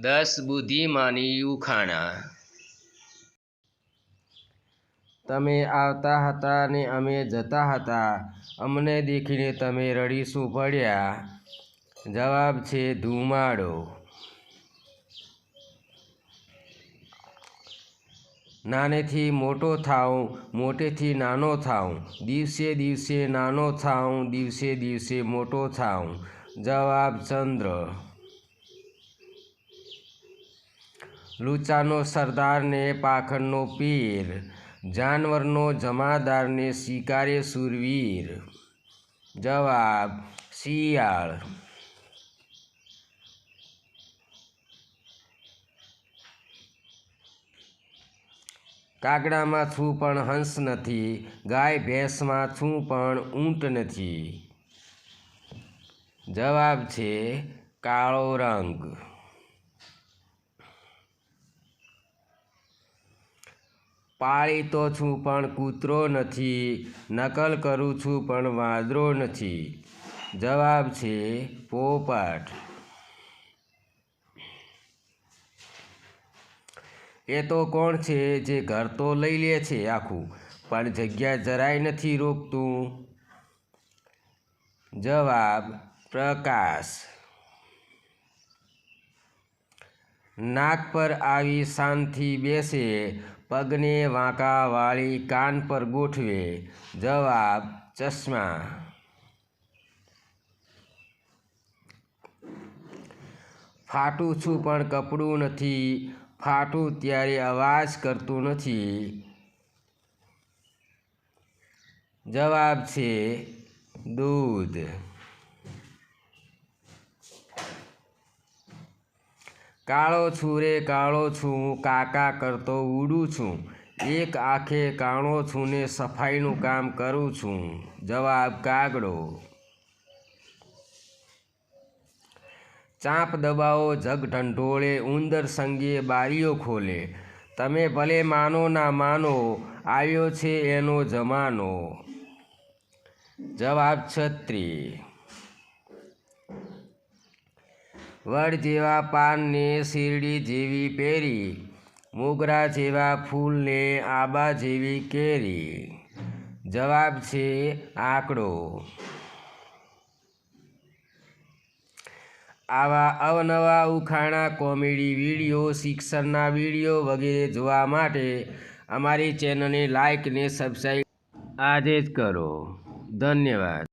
દસ બુદ્ધિમાની ઉખાણા. તમે આવતા હતા ને અમે જતા હતા. અમને દેખીને તમે રડીશું પડ્યા. જવાબ છે ધુમાડો. નાનેથી મોટો થાઉં, મોટેથી નાનો થાઉં. દિવસે દિવસે નાનો થાઉં, દિવસે દિવસે મોટો થાઉં. જવાબ ચંદ્ર. લુચાનો સરદારને પાખંડનો પીર, જાનવરનો જમાદારને શિકારે સુરવીર. જવાબ, શિયાળ. કાગડામાં છું પણ હંસ નથી, ગાય ભેંસમાં છું પણ ઊંટ નથી. જવાબ છે, કાળો રંગ. પાળી તો છું પણ કૂતરો નથી, નકલ કરું છું પણ વાંદરો નથી. જવાબ છે પોપટ. એ તો કોણ છે જે ઘર તો લઈ લે છે આખું, પણ જગ્યા જરાય નથી રોકતું? જવાબ પ્રકાશ. નાક પર આવી શાંતિ બેસે પગને વાંકા વાળી કાન પર ગોઠવે. જવાબ, ચશ્મા. ફાટું છું પણ કપડું નથી. ફાટું ત્યારે અવાજ કરતું નથી. જવાબ છે, દૂધ. કાળો છું રે, કાળો છું કાકા કરતો ઉડું છું. એક આંખે કાણો છું ને સફાઈનું કામ કરું છું. જવાબ કાગડો. ચાંપ દબાવો, જગ ઢંઢોળે, ઉંદર સંગીએ બારીઓ ખોલે. તમે ભલે માનો ના માનો, આવ્યો છે એનો જમાનો. જવાબ છત્રી. વડ જેવા પાનને શેરડી જેવી પેરી મોગરા જેવા ફૂલને આબા જેવી કેરી. જવાબ છે આંકડો. આવા અવનવા ઉખાણા કોમેડી વીડિયો, શિક્ષણના વીડિયો વગેરે જોવા માટે અમારી ચેનલને લાઇક ને સબસ્ક્રાઈબ આજે જ કરો. ધન્યવાદ.